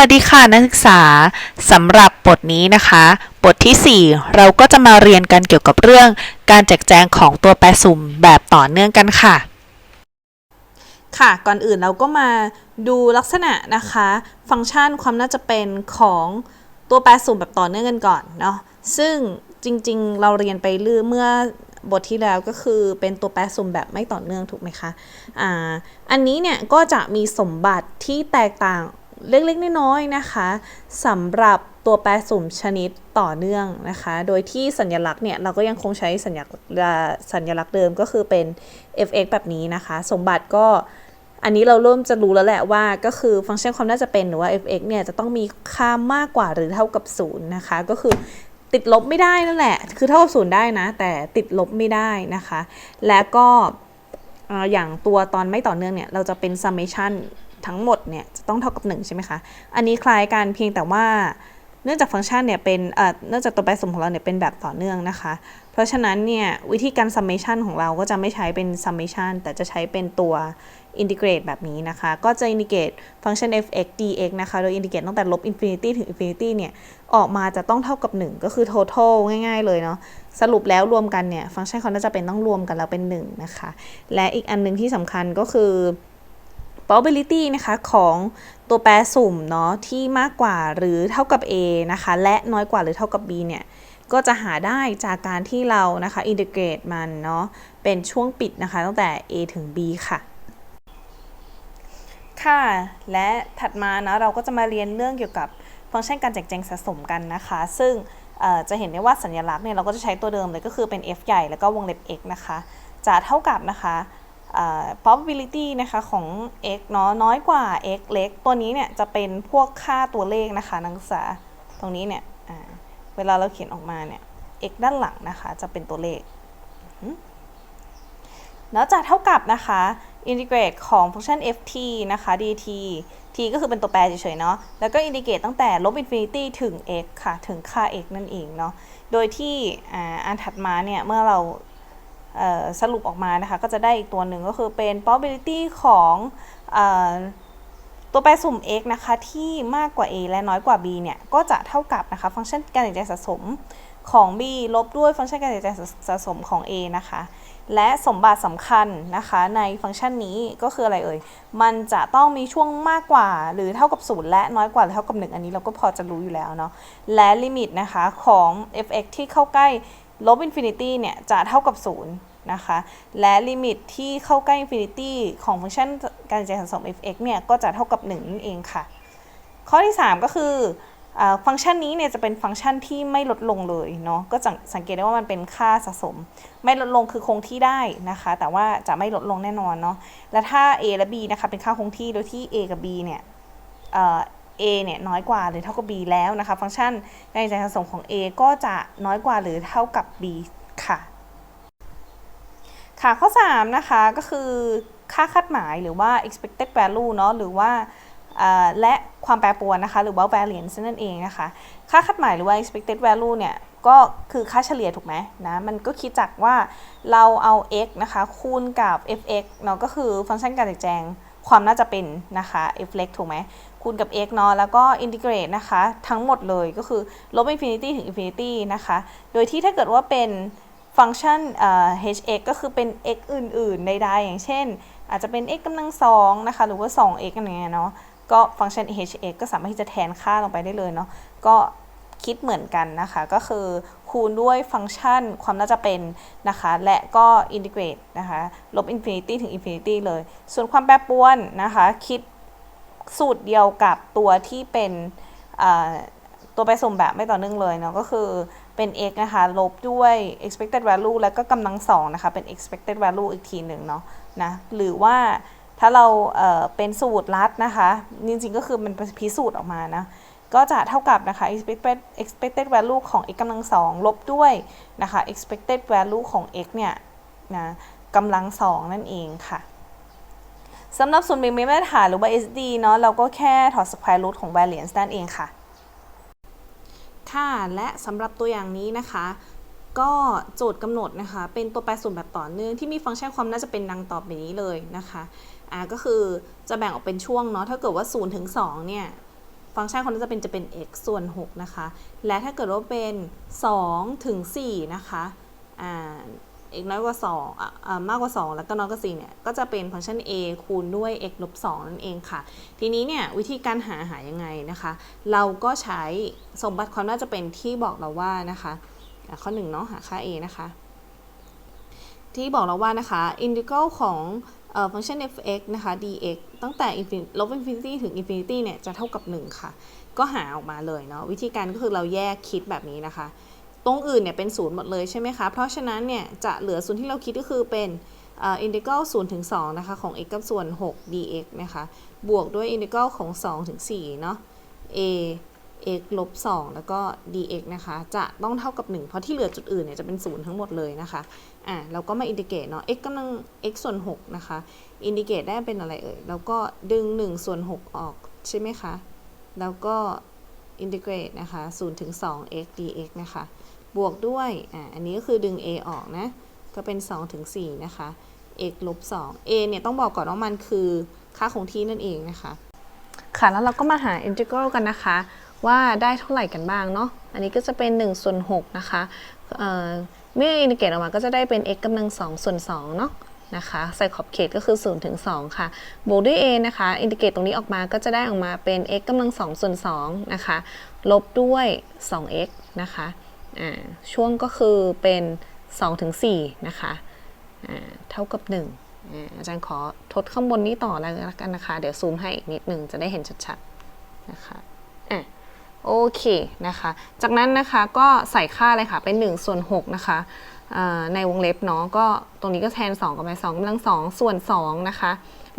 วัสดีค่ะนักศึกษาสำหรับบทนี้นะคะ บทที่ 4 เราก็จะมาเรียนกันเกี่ยวกับเรื่องการแจกแจงของตัวแปรสุ่มแบบต่อเนื่องกันค่ะ ค่ะก่อนอื่นเราก็มาดูลักษณะนะคะ ฟังก์ชันความน่าจะเป็นของตัวแปรสุ่มแบบต่อเนื่องกันก่อนเนาะซึ่งจริงๆ เราเรียนไปเรื่อเมื่อบทที่แล้วก็คือเป็นตัวแปรสุ่มแบบไม่ต่อเนื่องถูกไหมคะอ่าอันนี้เนี่ยก็จะมีสมบัติที่แตกต่าง เล็กๆน้อยๆนะคะสำหรับตัวแปรสุ่มชนิดต่อเนื่องนะคะ โดยที่สัญลักษณ์เนี่ยเราก็ยังคงใช้สัญลักษณ์สัญลักษณ์เดิมก็คือเป็น fx แบบนี้นะคะ สมบัติก็อันนี้เราเริ่มจะรู้แล้วแหละว่าก็คือฟังก์ชันความน่าจะเป็นหรือว่า fx เนี่ยจะต้องมีค่ามากกว่าหรือเท่ากับ0นะคะ ก็คือติดลบไม่ได้นั่นแหละ คือเท่ากับ0ได้นะ แต่ติดลบไม่ได้นะคะ และก็อย่างตัวตอนไม่ต่อเนื่องเนี่ย เราจะเป็น summation ทั้งหมดเนี่ยจะต้องเท่ากับ 1 ใช่ไหมคะ อันนี้คล้ายกันเพียงแต่ว่าเนื่องจากฟังก์ชันเนี่ยเป็นเอ่อเนื่องจากตัวแปรสมของเราเนี่ยเป็นแบบต่อเนื่องนะคะ เพราะฉะนั้นเนี่ยวิธีการ summation ของเราก็จะไม่ใช้เป็น summation แต่จะใช้เป็นตัว integrate แบบนี้นะคะ ก็จะ integrate ฟังก์ชัน fx dx นะคะ โดย integrate ตั้งแต่ลบ infinity ถึง infinity เนี่ย ออกมาจะต้องเท่ากับ 1 ก็คือ total ง่ายๆ เลยเนาะ สรุปแล้วรวมกันเนี่ย ฟังก์ชันเขาน่าจะเป็นต้องรวมกันแล้วเป็น 1 นะคะ และอีกอันหนึงที่สำคัญก็คือ probability นะคะของตัวแปรสุ่มเนาะที่มากกว่าหรือเท่ากับ a นะคะและน้อยกว่าหรือเท่ากับ b เนี่ยก็จะหาได้จากการที่เรานะคะ integrate มันเนาะเป็นช่วงปิดนะคะตั้งแต่ a ถึง b ค่ะ ค่ะ และถัดมานะเราก็จะมาเรียนเรื่องเกี่ยวกับฟังก์ชันการแจกแจงสะสมกันนะคะ ซึ่งจะเห็นได้ว่าสัญลักษณ์เนี่ยเราก็จะใช้ตัวเดิมเลยก็คือเป็น f ใหญ่แล้วก็วงเล็บ x นะคะ จะเท่ากับนะคะ probability นะคะของ x เนาะน้อยกว่า x เล็ก ตัวนี้เนี่ยจะเป็นพวกค่าตัวเลขนะคะนักศึกษาตรงนี้เนี่ยเวลาเราเขียนออกมาเนี่ย x ด้านหลังนะคะจะเป็นตัวเลขแล้วจะเท่ากับนะคะ integrate ของฟังก์ชัน ft นะคะ dt t ก็คือเป็นตัวแปรเฉยๆเนาะ แล้วก็ integrate ตั้งแต่ลบ infinity ถึง x ค่ะ ถึงค่า x นั่นเองเนาะ โดยที่อ,อันถัดมาเนี่ย เมื่อเรา สรุปออกมานะคะ ก็จะได้อีกตัวหนึ่งก็คือเป็น probability ของอตัวแปรสุ่ม x นะคะ ที่มากกว่า a และน้อยกว่า b เนี่ย ก็จะเท่ากับนะคะ ฟังก์ชันการแจกแจงสะสมของ b ลบด้วยฟังก์ชันการแจกแจงสะสมของ a นะคะ และสมบัติสำคัญนะคะในฟังก์ชันนี้ก็คืออะไรเอ่ย มันจะต้องมีช่วงมากกว่าหรือเท่ากับ 0 และน้อยกว่าหรือเท่ากับ 1 อันนี้เราก็พอจะรู้อยู่แล้วเนาะ และลิมิตนะคะของ f(x) ที่เข้าใกล้ลบ infinity เนี่ยจะเท่ากับ 0 นะคะ และลิมิตที่เข้าใกล้ infinity ของฟังก์ชันการแจกสะสม f(x) เนี่ยก็จะเท่ากับ1นั่นเองค่ะ ข้อที่ 3 ก็คืออฟังก์ชันนี้เนี่ยจะเป็นฟังก์ชันที่ไม่ลดลงเลยเนาะก็สังเกตได้ว่ามันเป็นค่าสะสม ไม่ลดลงคือคงที่ได้นะคะ แต่ว่าจะไม่ลดลงแน่นอนเนาะและถ้า a และ b นะคะเป็นค่าคงที่โดยที่ a กับ b เนี่ยเอ่อ a เนี่ยน้อยกว่าหรือเท่ากับ b แล้วนะคะ ฟังก์ชันการแจกสะสมของ a ก็จะน้อยกว่าหรือเท่ากับ b ค่ะ ค่ะข้อ 3 นะคะก็คือค่าคาดหมายหรือว่า expected value เนาะหรือว่าและความแปรปรวนนะคะ หรือว่า variance นั่นเองนะคะ ค่าคาดหมายหรือว่า expected value เนี่ยก็คือค่าเฉลี่ยถูกไหมนะมันก็คิดจากว่าเราเอา x นะคะคูณกับ fx เนาะก็คือฟังก์ชันการแจกแจงความน่าจะเป็นนะคะ f เล็กถูกไหมคูณกับ x เนาะแล้วก็ integrate นะคะ ทั้งหมดเลยก็คือลบ infinity ถึง infinity นะคะ โดยที่ถ้าเกิดว่าเป็น ฟังก์ชันเอ่อ hx ก็คือเป็น x อื่น ๆ ใด ๆ อย่างเช่น อาจจะเป็น x กำลังสองนะคะ หรือว่า 2x อะไรเงี้ยเนาะ ก็ฟังก์ชัน hx ก็สามารถที่จะแทนค่าลงไปได้เลยเนาะ ก็คิดเหมือนกันนะคะ ก็คือคูณด้วยฟังก์ชันความน่าจะเป็นนะคะ และก็ integrate นะคะ ลบ infinity ถึง infinity เลย ส่วนความแปรปรวนนะคะ คิดสูตรเดียวกับตัวที่เป็นอ่าตัวแปรสมแบบไม่ต่อเนื่องเลยเนาะ ก็คือ เป็น x นะคะ ลบด้วย expected value แล้วก็กำลังสองนะคะ เป็น expected value อีกทีหนึ่งเนาะนะ หรือว่าถ้าเราเเป็นสูตรลัดนะคะ จริงๆ ก็คือมันพิสูจน์ออกมานะ ก็จะเท่ากับนะคะ expected expected value ของ x กำลังสองลบด้วยนะคะ expected value ของ x เนี่ยนะกำลังสองนั่นเองค่ะสำหรับส่วนแบ่งไม่มาตรฐานหรือว่า SD เนาะเราก็แค่ถอด square root ของ variance นั่นเองค่ะ ค่ะและสำหรับตัวอย่างนี้นะคะ ก็โจทย์กำหนดนะคะ เป็นตัวแปรส่วนแบบต่อเนื่องที่มีฟังก์ชันความน่าจะเป็นดังต่อไปนี้เลยนะคะอ่าก็คือจะแบ่งออกเป็นช่วงเนาะถ้าเกิดว่า0ถึง2เนี่ยฟังก์ชันความน่าจะเป็นจะเป็น x ส่วน 6 นะคะ และถ้าเกิดว่าเป็น 2 ถึง 4 นะคะ อ่า x น้อยกว่า2อ่ามากกว่า 2 แล้วก็น้อยกว่า4เนี่ย ก็จะเป็นฟังก์ชัน a คูณด้วย x ลบ2นั่นเองค่ะ ทีนี้เนี่ยวิธีการหาหายังไงนะคะ เราก็ใช้สมบัติความน่าจะเป็นที่บอกเราว่านะคะอะข้อ1เนาะหาค่า a นะคะ ที่บอกเราว่านะคะ integral ของเอ่อฟังก์ชัน f(x) นะคะ dx ตั้งแต่ infinity ลบ infinity ถึง infinity เนี่ยจะเท่ากับ 1 ค่ะ ก็หาออกมาเลยเนาะวิธีการก็คือเราแยกคิดแบบนี้นะคะ ตรงอื่นเนี่ยเป็นศูนย์หมดเลยใช่ไหมคะ เพราะฉะนั้นเนี่ยจะเหลือส่วนที่เราคิดก็คือเป็นเอ่อ integral 0ถึง2นะคะของ x กับส่วน 6 dx นะคะบวกด้วย integral ของ 2 ถึง4เนาะ a x ลบ2แล้วก็ dx นะคะ จะต้องเท่ากับ 1 เพราะที่เหลือจุดอื่นเนี่ยจะเป็นศูนย์ทั้งหมดเลยนะคะอะเราก็มาอินทิเกรตเนาะ x กำลัง x ส่วน 6 นะคะ อินทิเกรตได้เป็นอะไรเอ่ย แล้วก็ดึง 1 ส่วน 6 ออกใช่ไหมคะ แล้วก็อินทิเกรตนะคะ0ถึง 2 x dx นะคะ บวกด้วยอะอันนี้ก็คือดึง a ออกนะ ก็เป็น 2 ถึง 4 นะคะ x ลบ 2 a เนี่ยต้องบอกก่อนว่ามันคือค่าคงที่นั่นเองนะคะ ค่ะแล้วเราก็มาหา integral กันนะคะ ว่าได้เท่าไหร่กันบ้างเนาะ อันนี้ก็จะเป็น1ส่วน6นะคะเอ่อเมื่ออินทิเกรตออกมาก็จะได้เป็น x กำลัง2ส่วน2เนาะนะคะใส่ขอบเขตก็คือ0ถึง2ค่ะ บวกด้วย a นะคะอินทิเกรตตรงนี้ออกมาก็จะได้ออกมาเป็น x กำลัง2ส่วน2นะคะ ลบด้วย 2x นะคะ ช่วงก็คือเป็น2ถึง4นะคะเท่ากับ1อ่าอาจารย์ขอทดข้างบนนี้ต่อแล้วกันนะคะ เดี๋ยวซูมให้อีกนิดหนึ่งจะได้เห็นชัดๆนะคะอะโอเคนะคะ จากนั้นนะคะก็ใส่ค่าเลยค่ะ เป็น 1 ส่วน 6 นะคะ ในวงเล็บเนาะก็ตรงนี้ก็แทน 2กับไป2กำลัง 2 ส่วน 2 นะคะ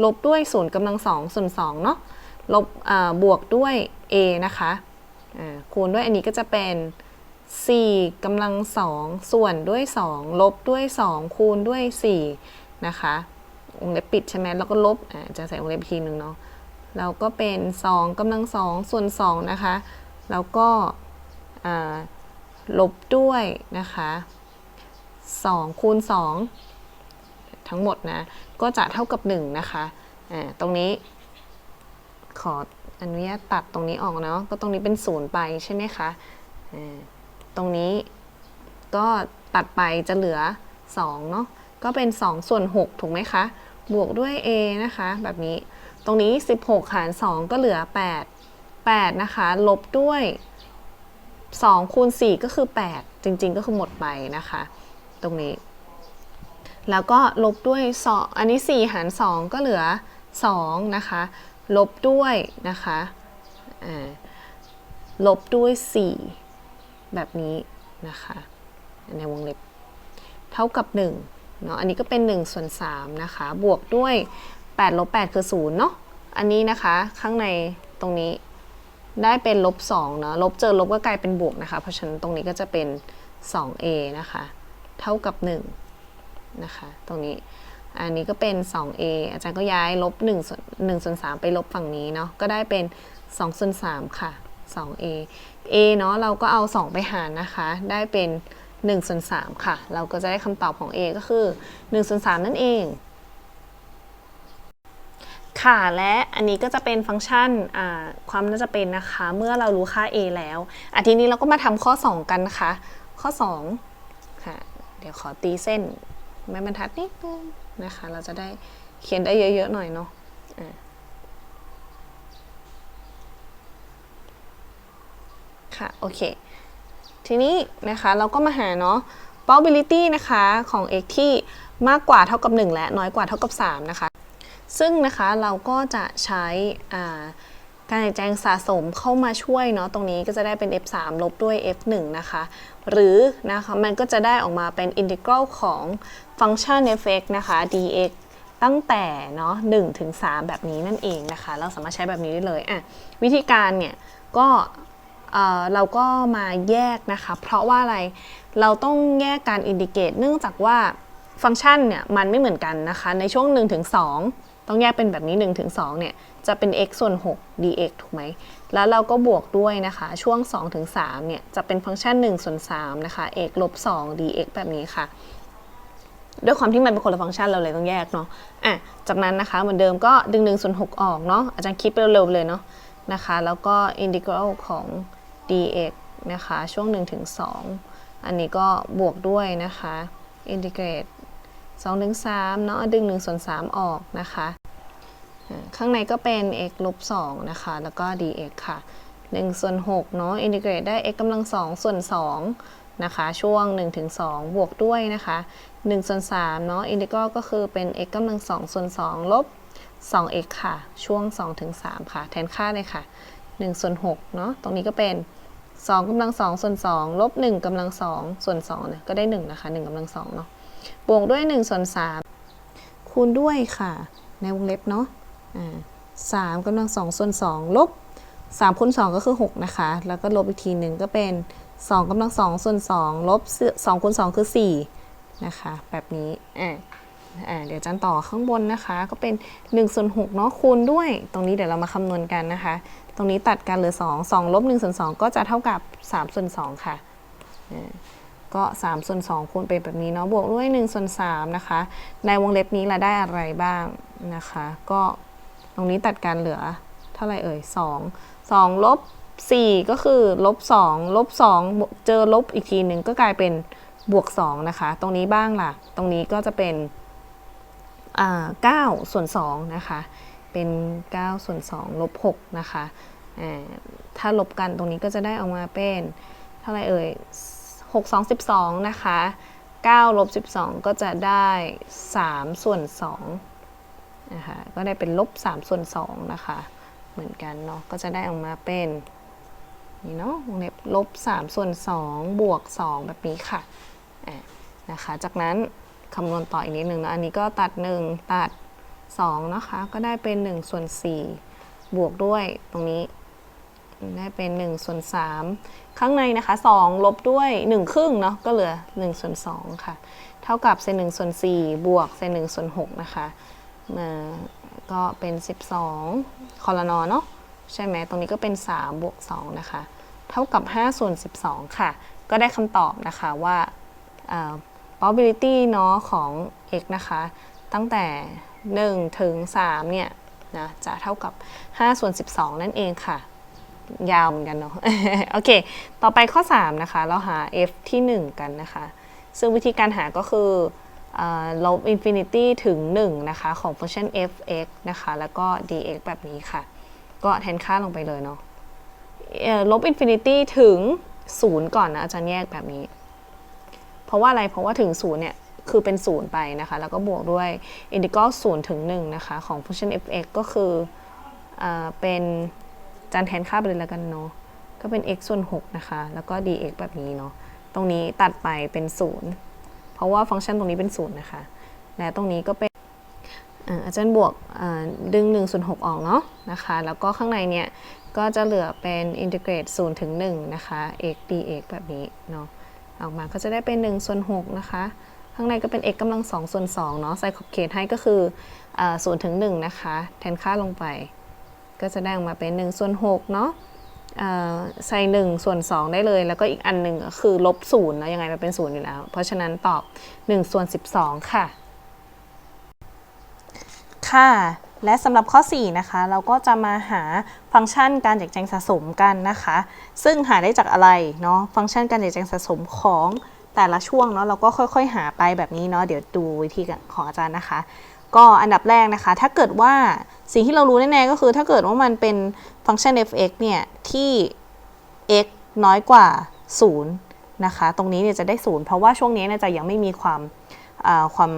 ลบด้วย0กำลัง 2 ส่วน 2 เนาะลบบวกด้วย a นะคะคูณด้วยอันนี้ก็จะเป็น 4กำลัง2ส่วนด้วย 2 ลบด้วย 2 คูณด้วย 4 นะคะวงเล็บปิดใช่ไหมแล้วก็ลบอ่าจะใส่วงเล็บอีกทีหนึ่งเนาะแล้วก็เป็น 2กำลัง2ส่วน 2 นะคะ แล้วก็ลบด้วยนะคะ2คูณ2ทั้งหมดนะ ก็จะเท่ากับ 1 นะคะอ่าตรงนี้ขออนุญาตตัดตรงนี้ออกเนาะก็ตรงนี้เป็น0ไปใช่ไหมคะอ่า ตรงนี้ก็ตัดไปจะเหลือ2เนาะก็เป็น 2 ส่วน 6 ถูกไหมคะ บวกด้วย a นะคะ แบบนี้ตรงนี้ 16 หาร 2 ก็เหลือ 8 8 นะคะ ลบด้วย 2 คูณ 4 ก็คือ 8 จริง ๆ ก็คือหมดไปนะคะ ตรงนี้ แล้วก็ลบด้วย 2 อันนี้ 4 หาร 2 ก็เหลือ 2 นะคะ ลบด้วยนะคะลบด้วย 4 แบบนี้นะคะในวงเล็บเท่ากับ1เนาะอันนี้ก็เป็น1ส่วน3นะคะบวกด้วย8ลบ8คือ0เนาะอันนี้นะคะข้างในตรงนี้ได้เป็นลบ2เนาะลบเจอลบก็กลายเป็นบวกนะคะ เพราะฉะนั้นตรงนี้ก็จะเป็น 2a นะคะ เท่ากับ1นะคะตรงนี้อันนี้ก็เป็น 2a อาจารย์ก็ย้ายลบ1ส่วน1ส่วน3ไปลบฝั่งนี้เนาะก็ได้เป็น2ส่วน3ค่ะ 2a a เนาะเราก็เอา 2 ไปหารนะคะ ได้เป็น1ส่วน3ค่ะ เราก็จะได้คำตอบของ a ก็คือ1ส่วน3นั่นเอง ค่ะและอันนี้ก็จะเป็นฟังก์ชันความน่าจะเป็นนะคะ เมื่อเรารู้ค่า a แล้วอาทีนี้เราก็มาทำข้อ 2 กันนะคะข้อ2ค่ะเดี๋ยวขอตีเส้นไม้บรรทัดนิดนึงนะคะ เราจะได้เขียนได้เยอะๆหน่อยเนาะ ค่ะโอเค ทีนี้นะคะเราก็มาหาเนาะ probability นะคะของ x ที่มากกว่าเท่ากับ 1 และน้อยกว่าเท่ากับ 3 นะคะ ซึ่งนะคะเราก็จะใช้การแจงสะสมเข้ามาช่วยเนาะตรงนี้ก็จะได้เป็น f3 ลบด้วย f1 นะคะ หรือนะคะมันก็จะได้ออกมาเป็น integral ของฟังก์ชัน f(x) นะคะ dx ตั้งแต่เนาะ1ถึง3แบบนี้นั่นเองนะคะ เราสามารถใช้แบบนี้ได้เลยอะวิธีการเนี่ยก็ เเราก็มาแยกนะคะ เพราะว่าอะไรเราต้องแยกการอินดิเกตเนื่องจากว่าฟังก์ชันเนี่ยมันไม่เหมือนกันนะคะ ในช่วง1ถึง2ต้องแยกเป็นแบบนี้1ถึง2เนี่ยจะเป็น x ส่วน 6 dx ถูกไหม แล้วเราก็บวกด้วยนะคะ ช่วง2ถึง3เนี่ยจะเป็นฟังก์ชัน1ส่วน3นะคะ x ลบ 2 dx แบบนี้ค่ะ ด้วยความที่มันเป็นคนละฟังก์ชันเราเลยต้องแยกเนาะอะจากนั้นนะคะเหมือนเดิมก็ดึง1ส่วน6ออกเนาะอาจารย์คิดไปเร็วๆเลยเนาะนะคะ แล้วก็ integral ของ dx นะคะ ช่วง 1 ถึง 2 อันนี้ก็บวกด้วยนะคะ integrate 2ถึง3เนาะดึง1ส่วน3ออกนะคะ ข้างในก็เป็น x ลบ2นะคะ แล้วก็ dx ค่ะ1ส่วน6เนาะ integrate ได้ x กำลัง2ส่วน2นะคะ ช่วง 1 ถึง 2 บวกด้วยนะคะ1ส่วน3เนาะ integral ก็คือเป็น x กำลัง2ส่วน2ลบ 2x ค่ะ ช่วง 2 ถึง 3 ค่ะ แทนค่าเลยค่ะ1ส่วน6เนาะตรงนี้ก็เป็น 2กำลัง2ส่วน2ลบ1กำลัง2ส่วน2เนี่ยก็ได้1นะคะ1กำลัง2เนาะบวกด้วย1ส่วน3คูณด้วยค่ะ ในวงเล็บเนาะอ่า3กำลัง2ส่วน2ลบ3คูณ2ก็คือ 6 นะคะ แล้วก็ลบอีกทีหนึ่งก็เป็น2กำลัง2ส่วน2ลบ2คูณ2คือ 4 นะคะ แบบนี้อ่าอ่าเดี๋ยวจันต่อข้างบนนะคะ ก็เป็น1ส่วน6เนาะคูณด้วย ตรงนี้เดี๋ยวเรามาคำนวณกันนะคะ ตรงนี้ตัดกันเหลือ 2 2ลบ1ส่วน2ก็จะเท่ากับ3ส่วน2ค่ะอ่าก็3ส่วน2คูณเป็นแบบนี้เนาะบวกด้วย1ส่วน3นะคะ ในวงเล็บนี้เราได้อะไรบ้างนะคะ ก็ตรงนี้ตัดกันเหลือเท่าไหร่เอ่ย2 2ลบ4ก็คือลบ2ลบ2เจอลบอีกทีหนึ่งก็กลายเป็นบวก2นะคะ ตรงนี้บ้างล่ะ ตรงนี้ก็จะเป็นอ่า9ส่วน2นะคะ เป็น9ส่วน2ลบ6นะคะถ้าลบกันตรงนี้ก็จะได้ออกมาเป็นเท่าไรเอ่ย6 2 12 นะคะ9ลบ12 ก็จะได้3ส่วน2นะคะก็ได้เป็นลบ3ส่วน2นะคะเหมือนกันเนาะก็จะได้ออกมาเป็นนี่เนาะวงเล็บลบ3ส่วน2บวก 2 แบบนี้ค่ะอะนะคะจากนั้นคำนวณต่ออีกนิดนึงนะอันนี้ก็ตัด 1 ตัด 2นะคะก็ได้เป็น1ส่วน4บวกด้วยตรงนี้ ได้เป็น1ส่วน3ข้างในนะคะ 2 ลบด้วย 1 ครึ่งเนาะก็เหลือ1ส่วน2ค่ะ เท่ากับเศษ1ส่วน4บวกเศษ1ส่วน6นะคะมาก็เป็น 12 คอลนอเนาะใช่ไหมตรงนี้ก็เป็น 3 บวก 2 นะคะ เท่ากับ 5 ส่วน 12 ค่ะ ก็ได้คำตอบนะคะว่าอ่า probability เนาะของ x นะคะ ตั้งแต่ 1ถึง3เนี่ยนะจะเท่ากับ5ส่วน12 นั่นเองค่ะ ยาวเหมือนกันเนาะโอเค ต่อไปข้อ 3 นะคะ เราหา f ที่ 1 กันนะคะ ซึ่งวิธีการหาก็คืออ่าลบ infinity ถึง 1 นะคะ ของฟังก์ชัน f(x) นะคะ แล้วก็ dx แบบนี้ค่ะ ก็แทนค่าลงไปเลยเนาะเอ่อลบ infinity ถึง 0 ก่อนนะอาจารย์แยกแบบนี้ เพราะว่าอะไรเพราะว่าถึง 0 เนี่ย คือเป็น0ไปนะคะ แล้วก็บวกด้วย integral 0ถึง1นะคะ ของฟังก์ชัน f(x) ก็คืออเป็นจานแทนค่าไปเลยแล้วกันเนาะก็เป็น x ส่วน 6 นะคะ แล้วก็ dx แบบนี้เนาะตรงนี้ตัดไปเป็น 0 เพราะว่าฟังก์ชันตรงนี้เป็น 0 นะคะ และตรงนี้ก็เป็นอาจารย์บวกดึง1ส่วน6ออกเนาะนะคะ แล้วก็ข้างในเนี่ยก็จะเหลือเป็น integrate 0ถึง1นะคะ x dx แบบนี้เนาะออกมาก็จะได้เป็น1ส่วน6นะคะ ข้างในก็เป็น x กำลัง2ส่วน2เนาะใส่ขอบเขตให้ก็คืออ่า0ถึง1นะคะ แทนค่าลงไป ก็จะได้ออกมาเป็น1ส่วน6เนาะอ่าใส่1ส่วน2 ได้เลย แล้วก็อีกอันหนึ่งก็คือลบ0นะยังไงมันเป็น0อยู่แล้ว เพราะฉะนั้นตอบ1ส่วน12 ค่ะ ค่ะ และสำหรับข้อ 4 นะคะ เราก็จะมาหาฟังก์ชันการแจกแจงสะสมกันนะคะ ซึ่งหาได้จากอะไรเนาะฟังก์ชันการแจกแจงสะสมของ แต่ละช่วงเนาะเราก็ค่อย ๆ หาไปแบบนี้เนาะเดี๋ยวดูวิธีของอาจารย์นะคะ ก็อันดับแรกนะคะ ถ้าเกิดว่าสิ่งที่เรารู้แน่ๆก็คือ ถ้าเกิดว่ามันเป็นฟังก์ชัน f(x) เนี่ยที่ x น้อยกว่า 0 นะคะ ตรงนี้เนี่ยจะได้ 0 เพราะว่าช่วงนี้เนี่ยจะยังไม่มีความความ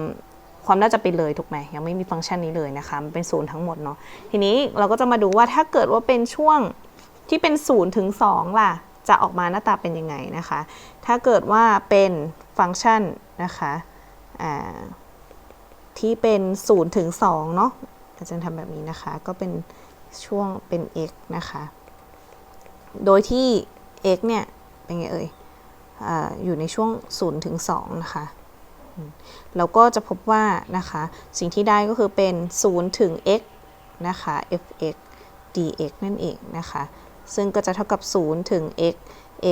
ความน่าจะเป็นเลยถูกไหมยังไม่มีฟังก์ชันนี้เลยนะคะมันเป็นศูนย์ทั้งหมดเนาะทีนี้เราก็จะมาดูว่าถ้าเกิดว่าเป็นช่วงที่เป็นศูนย์ถึง2ล่ะ จะออกมาหน้าตาเป็นยังไงนะคะ ถ้าเกิดว่าเป็นฟังก์ชันนะคะที่เป็น0ถึง2เนาะอาจารย์ทำแบบนี้นะคะ ก็เป็นช่วงเป็น x นะคะ โดยที่ x เนี่ยเป็นไงเอ่ยออยู่ในช่วง0ถึง2นะคะเราก็จะพบว่านะคะ สิ่งที่ได้ก็คือเป็น0ถึง x นะคะ f(x) dx นั่นเองนะคะ ซึ่งก็จะเท่ากับ 0 ถึง x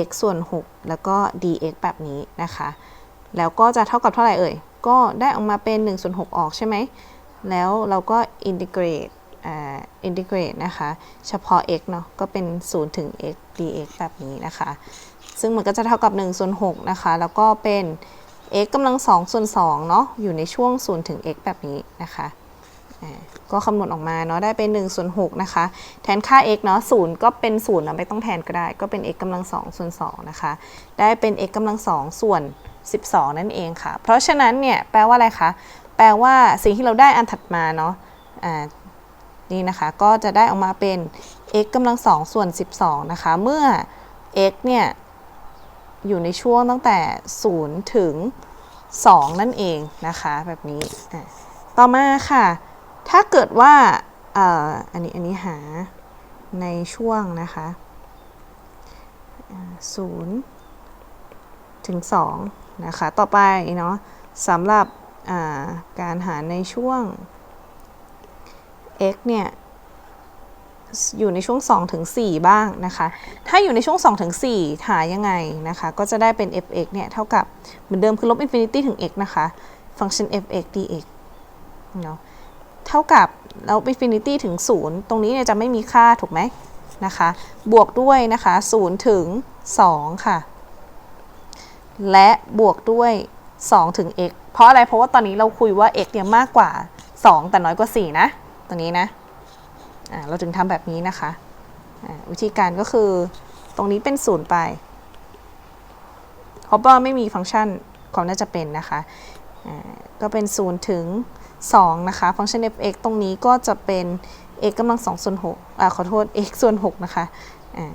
x ส่วน 6 แล้วก็ dx แบบนี้นะคะ แล้วก็จะเท่ากับเท่าไหร่เอ่ย ก็ได้ออกมาเป็น1ส่วน6ออกใช่ไหม แล้วเราก็ integrate อ่า integrate นะคะ เฉพาะ x เนาะ ก็เป็น 0 ถึง x dx แบบนี้นะคะ ซึ่งมันก็จะเท่ากับ1ส่วน6นะคะ แล้วก็เป็น x กำลัง2ส่วน2เนาะ อยู่ในช่วง 0 ถึง x แบบนี้นะคะ ก็คำนวณออกมาเนาะได้เป็น1ส่วน6นะคะ แทนค่า x เนาะ0ก็เป็น0นะไม่ต้องแทนก็ได้ ก็เป็น x กำลัง2ส่วน2นะคะ ได้เป็น x กำลัง2ส่วน 12 นั่นเองค่ะ เพราะฉะนั้นเนี่ยแปลว่าอะไรคะ แปลว่าสิ่งที่เราได้อันถัดมาเนาะอ่านี่นะคะ ก็จะได้ออกมาเป็น x กำลัง2ส่วน 12 นะคะ เมื่อ x เนี่ยอยู่ในช่วงตั้งแต่ 0 ถึง 2 นั่นเองนะคะ แบบนี้ ต่อมาค่ะ ถ้าเกิดว่าอันนี้อันนี้หาในช่วงนะคะอ่า0ถึง2นะคะ ต่อไปเนาะสำหรับาการหาในช่วง x เนี่ยอยู่ในช่วง2ถึง4บ้างนะคะ ถ้าอยู่ในช่วง2ถึง4หายังไงนะคะ ก็จะได้เป็น fx เนี่ยเท่ากับเหมือนเดิมคือลบอินฟินิตี้ถึง x นะคะ ฟังก์ชัน fx dx เนาะ เท่ากับลบอินฟินิตี้ถึง 0 ตรงนี้เนี่ยจะไม่มีค่าถูกไหมนะคะ บวกด้วยนะคะ 0 ถึง 2 ค่ะ และบวกด้วย 2 ถึง x เพราะอะไรเพราะว่าตอนนี้เราคุยว่า x เนี่ยมากกว่า 2 แต่น้อยกว่า 4 นะ ตรงนี้นะอ่าเราถึงทำแบบนี้นะคะอ่าวิธีการก็คือตรงนี้เป็นศูนย์ไปเพราะว่าไม่มีฟังก์ชันความน่าจะเป็นนะคะอ่าก็เป็น 0 ถึง 2 นะคะ ฟังก์ชัน f(x) ตรงนี้ก็จะเป็น x กำลัง2ส่วน6อ่าขอโทษ x ส่วน 6 นะคะอ่า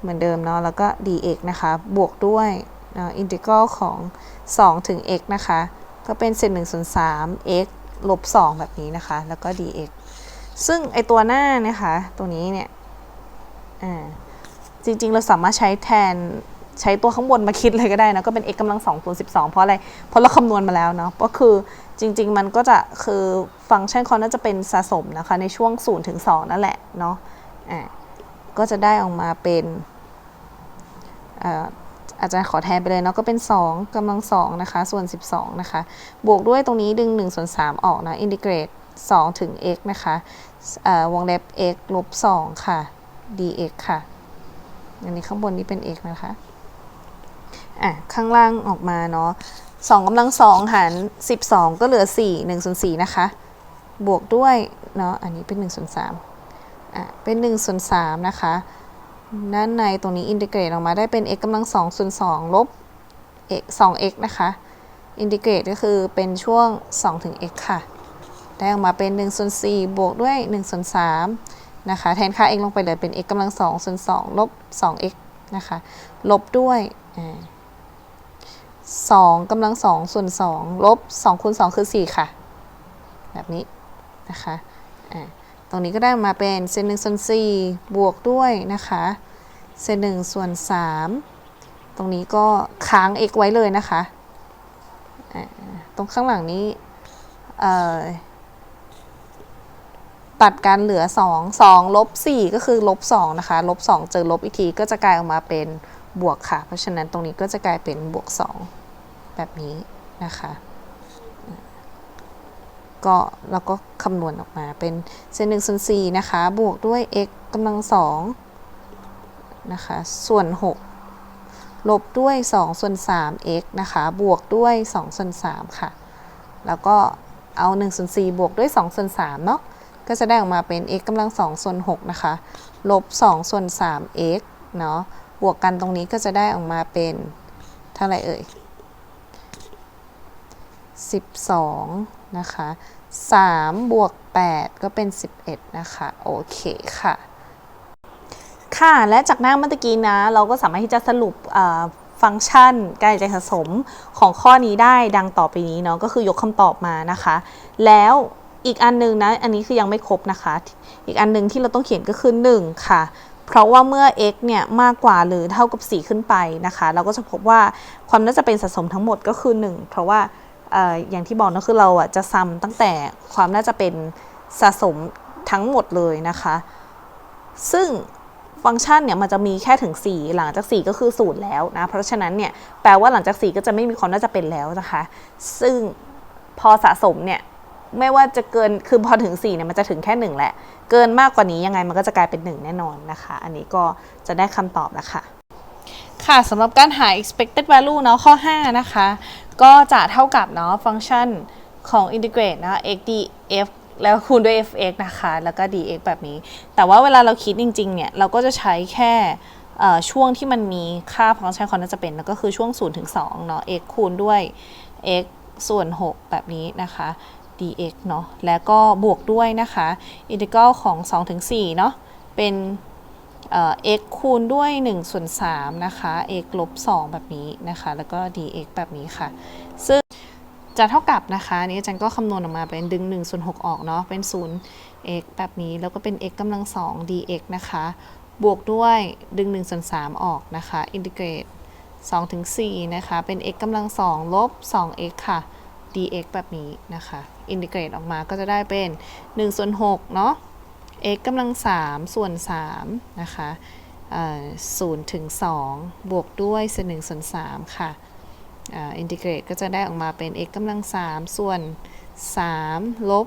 เหมือนเดิมเนาะแล้วก็ dx นะคะ บวกด้วยอินทิกรัลของ 2 ถึง x นะคะ ก็เป็นเศษ1ส่วน3 x ลบ 2 แบบนี้นะคะ แล้วก็ dx ซึ่งไอตัวหน้านะคะตัวนี้เนี่ยอ่าจริง ๆ เราสามารถใช้แทน ใช้ตัวข้างบนมาคิดเลยก็ได้นะ ก็เป็น x กำลัง2คูณ12เพราะอะไร เพราะเราคำนวณมาแล้วเนาะก็คือจริง ๆ มันก็จะคือฟังก์ชันเขาน่าจะเป็นสะสมนะคะ ในช่วง0ถึง2นั่นแหละเนาะอ่าก็จะได้ออกมาเป็นอ่าอาจารย์ขอแทนไปเลยเนาะก็เป็น 2กำลัง 2 นะคะ ส่วน 12 นะคะ บวกด้วยตรงนี้ดึง 1 ส่วน 3 ออกนะอินทิเกรต 2 ถึง x นะคะอ่าวงเล็บ x ลบ 2 ค่ะ dx ค่ะ อันนี้ข้างบนนี้เป็น x นะคะ อะข้างล่างออกมาเนาะ2กำลัง2หาร12ก็เหลือ4 1ส่วน4นะคะ บวกด้วยเนาะอันนี้เป็น1ส่วน3อะเป็น1ส่วน3นะคะด้านในตรงนี้อินทิเกรตออกมาได้เป็น x กำลัง2ส่วน2ลบ x 2x นะคะอินทิเกรตก็คือเป็นช่วง2ถึง x ค่ะ ได้ออกมาเป็น1ส่วน4บวกด้วย1ส่วน3นะคะ แทนค่า x ลงไปเลยเป็น x กำลัง2ส่วน2ลบ 2x นะคะ ลบด้วยอ่า 2กำลัง2ส่วน2ลบ2คูณ2คือ 4 ค่ะ แบบนี้นะคะอ่าตรงนี้ก็ได้มาเป็นเศษ1ส่วน4บวกด้วยนะคะเศษ1ส่วน3ตรงนี้ก็ค้าง x ไว้เลยนะคะตรงข้างหลังนี้ตัดกันเหลือ 2 2ลบ4ก็คือลบ2นะคะลบ2เจอลบอีกทีก็จะกลายออกมาเป็นบวกค่ะ เพราะฉะนั้นตรงนี้ก็จะกลายเป็นบวก 2 แบบนี้นะคะ ก็เราก็คำนวณออกมาเป็นเศษ1ส่วน4นะคะ บวกด้วย x กำลัง2นะคะ ส่วน 6 ลบด้วย 2 ส่วน 3x นะคะ บวกด้วย 2 ส่วน 3 ค่ะ แล้วก็เอา1ส่วน4บวกด้วย 2 ส่วน3เนาะ ก็จะได้ออกมาเป็น x กำลัง2ส่วน6นะคะ ลบ 2 ส่วน 3x เนาะ บวกกันตรงนี้ก็จะได้ออกมาเป็นเท่าไหร่เอ่ย 12 นะคะ3บวก 8 ก็เป็น 11 นะคะ โอเคค่ะ ค่ะ และจากหน้าเมื่อกี้นะ เราก็สามารถที่จะสรุปฟังก์ชันการจ่ายสะสมของข้อนี้ได้ดังต่อไปนี้เนาะก็คือยกคำตอบมานะคะ แล้วอีกอันหนึงนะ อันนี้คือยังไม่ครบนะคะ อีกอันหนึงที่เราต้องเขียนก็คือ 1 ค่ะ เพราะว่าเมื่อ x เนี่ยมากกว่าหรือเท่ากับ 4 ขึ้นไปนะคะ เราก็จะพบว่าความน่าจะเป็นสะสมทั้งหมดก็คือ 1 เพราะว่า อย่างที่บอกนะคือเราอะจะซ้ำตั้งแต่ความน่าจะเป็นสะสมทั้งหมดเลยนะคะ ซึ่งฟังก์ชันเนี่ยมันจะมีแค่ถึง 4 หลังจาก 4 ก็คือ0แล้วนะ เพราะฉะนั้นเนี่ยแปลว่าหลังจาก 4 ก็จะไม่มีความน่าจะเป็นแล้วนะคะ ซึ่งพอสะสมเนี่ยไม่ว่าจะเกินคือพอถึง4เนี่ยมันจะถึงแค่ 1 แหละ เกินมากกว่านี้ยังไงมันก็จะกลายเป็น 1 แน่นอนนะคะ อันนี้ก็จะได้คำตอบแล้วค่ะค่ะสำหรับการหา expected value เนาะข้อ 5 นะคะ ก็จะเท่ากับเนาะฟังก์ชันของ integrate นะ x df แล้วคูณด้วย fx นะคะ แล้วก็ dx แบบนี้ แต่ว่าเวลาเราคิดจริง ๆ เนี่ย เราก็จะใช้แค่ช่วงที่มันมีค่าฟังก์ชันความน่าจะเป็นแล้วก็คือช่วง 0 ถึง 2 เนาะ x คูณด้วย x ส่วน 6 แบบนี้นะคะ dx เนาะ แล้วก็บวกด้วยนะคะ integral ของ 2 ถึง 4 เนาะ เป็น เอ่อ x คูณด้วย1ส่วน3นะคะ x ลบ2แบบนี้นะคะ แล้วก็ dx แบบนี้ค่ะ ซึ่งจะเท่ากับนะคะนนี้อาจารย์ก็คำนวณออกมาเป็นดึง1ส่วน6ออกเนาะเป็น0 x แบบนี้ แล้วก็เป็น x กำลัง2 dx นะคะ บวกด้วยดึง1ส่วน3ออกนะคะอินทิเกรต2ถึง4นะคะ เป็น x กำลัง2ลบ 2x ค่ะ dx แบบนี้นะคะ อินทิเกรตออกมาก็จะได้เป็น1ส่วน6เนาะ x กำลัง 3 ส่วน 3 นะคะศูนย์ถึง 2 บวกด้วยเศษ1ส่วน 3 ค่ะอินทิเกรตก็จะได้ออกมาเป็น x กำลัง 3 ส่วน 3 ลบ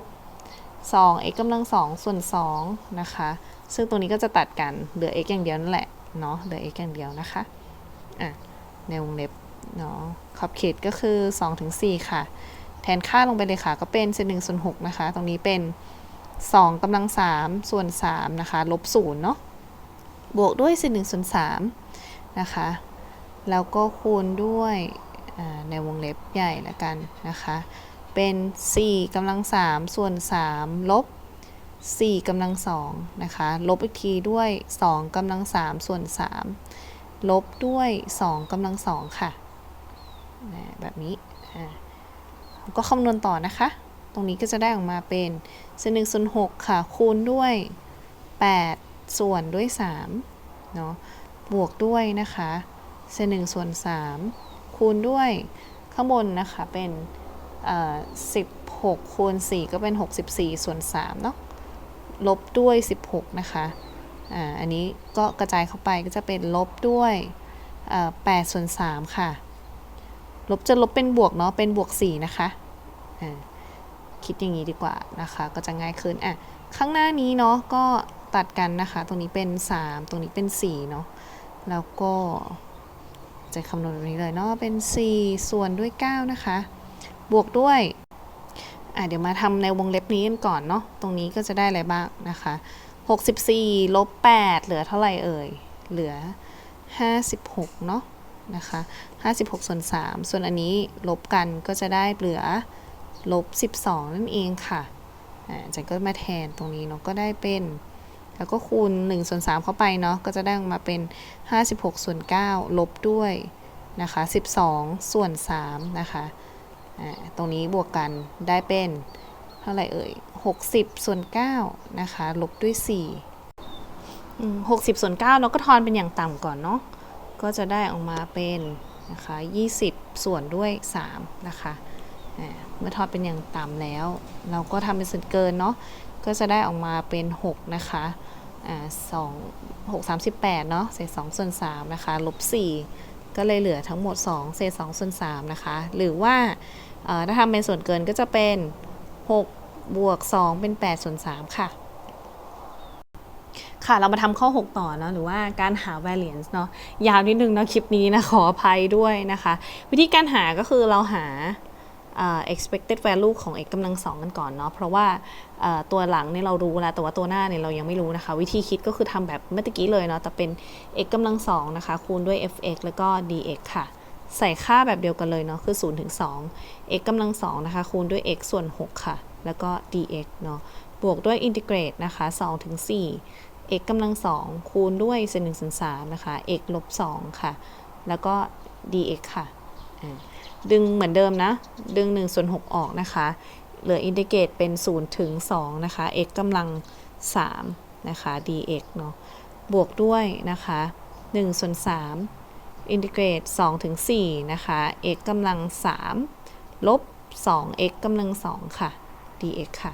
2 x กำลัง 2 ส่วน 2 นะคะ ซึ่งตรงนี้ก็จะตัดกันเหลือ x อย่างเดียวนั่นแหละ เนาะเหลือ x อย่างเดียวนะคะ อะ ในวงเล็บ เนาะ ขอบเขตก็คือ 2 ถึง 4 ค่ะ แทนค่าลงไปเลยค่ะ ก็เป็นเศษ1ส่วน 6 นะคะ ตรงนี้เป็น 2กำลัง3ส่วน3นะคะลบ0เนาะบวกด้วยเศษ1ส่วน3นะคะ แล้วก็คูณด้วยในวงเล็บใหญ่ละกันนะคะ เป็น4กำลัง3ส่วน3ลบ4กำลัง2นะคะ ลบอีกทีด้วย2กำลัง3ส่วน3ลบด้วย2กำลัง2ค่ะแบบนี้ก็คำนวณต่อนะคะ ตรงนี้ก็จะได้ออกมาเป็น เศษ1ส่วน6ค่ะ คูณด้วย 8 ส่วนด้วย3เนาะบวกด้วยนะคะเศษ1ส่วน 3 คูณด้วยข้างบนนะคะเป็นเอ่อ16 คูณ 4 ก็เป็น 64 ส่วน3เนาะลบด้วย 16 นะคะอ่าอันนี้ก็กระจายเข้าไปก็จะเป็นลบด้วยเอ่อ8ส่วน3ค่ะ ลบจะลบเป็นบวกเนาะเป็นบวก 4 นะคะอ่า คิดอย่างนี้ดีกว่านะคะ ก็จะง่ายขึ้นอะข้างหน้านี้เนาะก็ตัดกันนะคะ ตรงนี้เป็น 3 ตรงนี้เป็น4เนาะแล้วก็จะคำนวณแบบนี้เลยเนาะเป็น 4 ส่วนด้วย 9 นะคะ บวกด้วยอะเดี๋ยวมาทำในวงเล็บนี้กันก่อนเนาะตรงนี้ก็จะได้อะไรบ้างนะคะ 64ลบ8เหลือเท่าไหร่เอ่ย เหลือ 56เนาะนะคะ56ส่วน3ส่วนอันนี้ลบกันก็จะได้เหลือ ลบ 12 นั่นเองค่ะอาอาจันก็มาแทนตรงนี้เนาะก็ได้เป็น แล้วก็คูณ1ส่วน3เข้าไปเนาะก็จะได้ออกมาเป็น 56ส่วน9ลบด้วยนะคะ12 ส่วน3นะคะตรงนี้บวกกันได้เป็น เท่าไหร่เอ่ย60ส่วน9นะคะลบด้วย4 60ส่วน9เราก็ทอนเป็นอย่างต่ำก่อนเนาะก็จะได้ออกมาเป็นนะคะ20 ส่วนด้วย3นะคะ เมื่อทอนเป็นอย่างต่ำแล้ว เราก็ทำเป็นส่วนเกินเนาะก็จะได้ออกมาเป็น 6 นะคะสอ่า2 6 38เนาะเศษ2ส่วน3นะคะลบ4ก็เลยเหลือทั้งหมด 2 เศษ2ส่วน3นะคะ หรือว่าถ้าทำเป็นส่วนเกินก็จะเป็น 6 บวก 2 เป็น 8 ส่วน 3 ค่ะ ค่ะ เรามาทำข้อ 6 ต่อเนาะหรือว่าการหา variance เนาะยาวนิดนึงเนาะคลิปนี้นะขออภัยด้วยนะคะ วิธีการหาก็คือเราหา expected value ของ x กำลังสองกันก่อนเนาะเพราะว่าตัวหลังเนี่ยเรารู้แล้วแต่ว่าตัวหน้าเนี่ยเรายังไม่รู้นะคะ วิธีคิดก็คือทำแบบเมื่อกี้เลยเนาะแต่เป็น x กำลังสองนะคะคูณด้วย fx แล้วก็ dx ค่ะ ใส่ค่าแบบเดียวกันเลยเนาะคือ0ถึง2 x กำลังสองนะคะคูณด้วย x ส่วน 6 ค่ะ แล้วก็ dx เนาะบวกด้วย integrate นะคะ2ถึง4 x กำลังสองคูณด้วยเศษ1ส่วน3นะคะ x ลบ2ค่ะ แล้วก็ dx ค่ะอ่า ดึงเหมือนเดิมนะ ดึง1ส่วน6ออกนะคะ เหลืออินทิเกรตเป็น0ถึง2นะคะ x กำลัง3นะคะ dx เนาะ บวกด้วยนะคะ1ส่วน3อินทิเกรต2ถึง4นะคะ x กำลัง3ลบ 2x กำลัง2ค่ะ dx ค่ะ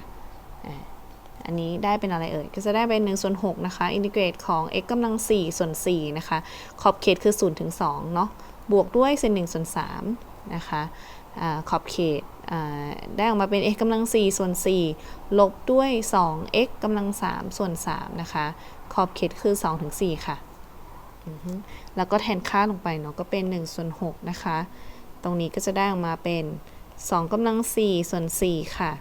อันนี้ได้เป็นอะไรเอ่ย ก็จะได้เป็น1ส่วน6นะคะ อินทิเกรตของ x กำลัง4ส่วน4นะคะ ขอบเขตคือ0ถึง2เนาะ บวกด้วยเศษ1ส่วน3นะคะอาขอบเขตได้ออกมาเป็น x กำลัง4ส่วน 4 ลบด้วย 2x กำลัง3ส่วน3นะคะ ขอบเขตคือ 2 ถึง 4 ค่ะ แล้วก็แทนค่าลงไปเนาะก็เป็น1ส่วน6นะคะ ตรงนี้ก็จะได้ออกมาเป็น 2กำลัง4ส่วน 4 ค่ะ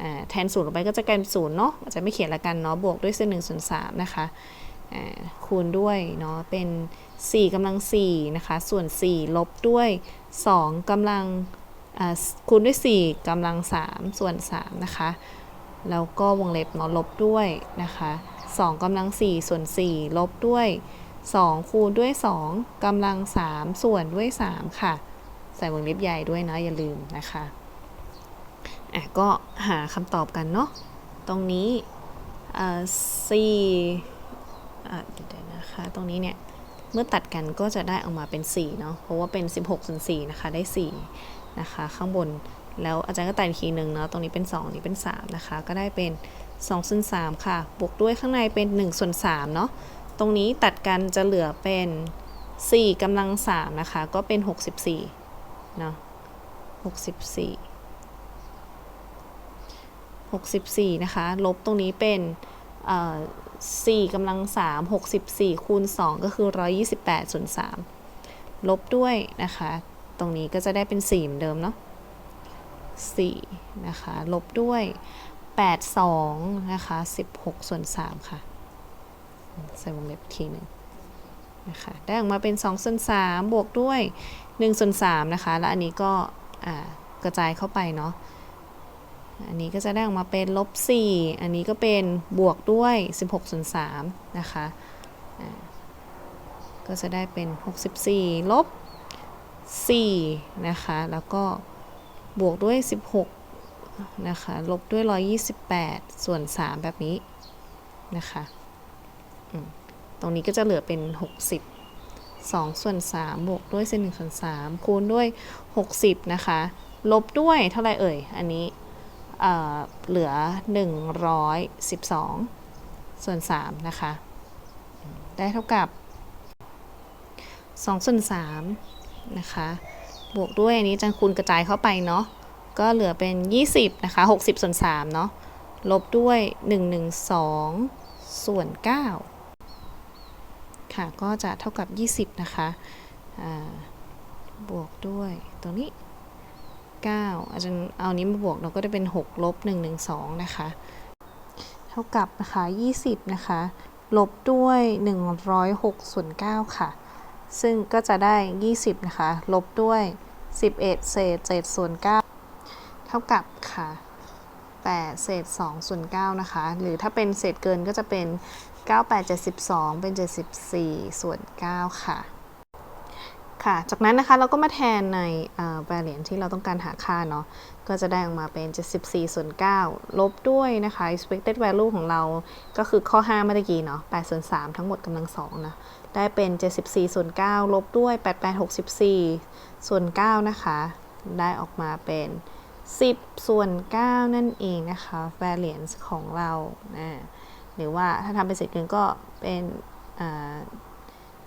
อ่าแทนศูนย์ลงไปก็จะกลายเป็นศูนย์เนาะอาจจะไม่เขียนละกันเนาะบวกด้วยเส้น1ส่วน3นะคะ คูณด้วยเนาะเป็น4กำลัง4นะคะ ส่วน 4 ลบด้วย2กำลังคูณด้วย 4กำลัง 3 ส่วน 3 นะคะ แล้วก็วงเล็บเนาะลบด้วยนะคะ2กำลัง 4 ส่วน 4 ลบด้วย 2 คูณด้วย 2กำลัง 3 ส่วนด้วย 3 ค่ะ ใส่วงเล็บใหญ่ด้วยนะอย่าลืมนะคะอะก็หาคำตอบกันเนาะตรงนี้อ่าสี่ อะเดี๋ยวนะคะ ตรงนี้เนี่ย เมื่อตัดกันก็จะได้ออกมาเป็น4เนาะ เพราะว่าเป็น 16ส่วน4นะคะ ได้4นะคะ ข้างบน แล้วอาจารย์ก็ตัดอีกทีหนึ่งเนาะ ตรงนี้เป็น 2 นี่เป็น 3 นะคะ ก็ได้เป็น2ส่วน3ค่ะ บวกด้วยข้างในเป็น1ส่วน3เนาะ ตรงนี้ตัดกันจะเหลือเป็น4กำลัง3นะคะ ก็เป็น 64เนาะ64 64 นะคะ ลบตรงนี้เป็นเอ่อ 4กำลัง 3 64 คูณ 2 ก็คือ 128ส่วน3ลบด้วยนะคะ ตรงนี้ก็จะได้เป็น4เหมือนเดิมเนาะ4นะคะ ลบด้วย 8 2 นะคะ 16 ส่วน 3 ค่ะ ใส่วงเล็บทีหนึ่งนะคะได้ออกมาเป็น2ส่วน3บวกด้วย1ส่วน3นะคะ แล้วอันนี้ก็กระจายเข้าไปเนาะ อันนี้ก็จะได้ออกมาเป็นลบ4อันนี้ก็เป็นบวกด้วย 16ส่วน3นะคะ ก็จะได้เป็น 64 ลบ4นะคะ แล้วก็บวกด้วย 16นะคะ ลบด้วย 128 ส่วน 3 แบบนี้นะคะตรงนี้ก็จะเหลือเป็น 60 2 ส่วน 3 บวกด้วยเส้น1ส่วน3คูณด้วย 60 นะคะ ลบด้วยเท่าไหร่เอ่ย อันนี้ เอ่อเหลือ 112 ส่วน 3 นะคะ ได้เท่ากับ 2 ส่วน 3 นะคะ บวกด้วยอันนี้จังคูณกระจายเข้าไปเนาะ ก็เหลือเป็น 20 นะคะ 60 ส่วน 3 เนาะ ลบด้วย 112 ส่วน 9 ค่ะ ก็จะเท่ากับ 20 นะคะ บวกด้วยตรงนี้ 9 อาจารย์เอานี้มาบวกเราก็ได้เป็น 6 ลบ 1 1 2 นะคะ เท่ากับนะคะ 20 นะคะ ลบด้วย 106ส่วน9ค่ะ ซึ่งก็จะได้ 20 นะคะ ลบด้วย 11 เศษ7ส่วน9เท่ากับค่ะ8เศษ2ส่วน9นะคะ หรือถ้าเป็นเศษเกินก็จะเป็น 98 72 เป็น 74 ส่วน 9 ค่ะ ค่ะ จากนั้นนะคะเราก็มาแทนในแวร์เหรียญที่เราต้องการหาค่าเนาะ ก็จะได้ออกมาเป็น 74ส่วน9ลบด้วยนะคะ expected value ของเราก็คือข้อ 5 เมื่อกี้เนาะ8ส่วน3ทั้งหมดกำลัง2นะ ได้เป็น 74ส่วน9ลบด้วย 88 64ส่วน9นะคะ ได้ออกมาเป็น 10 ส่วน 9 นั่นเองนะคะ variance ของเรานะหรือว่าถ้าทำเป็นเศษเกินก็เป็น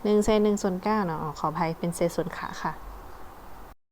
อ่าหนึ่งเศษหนึ่งส่วนเก้าเนาะขออภัยเป็นเศษส่วนขาค่ะ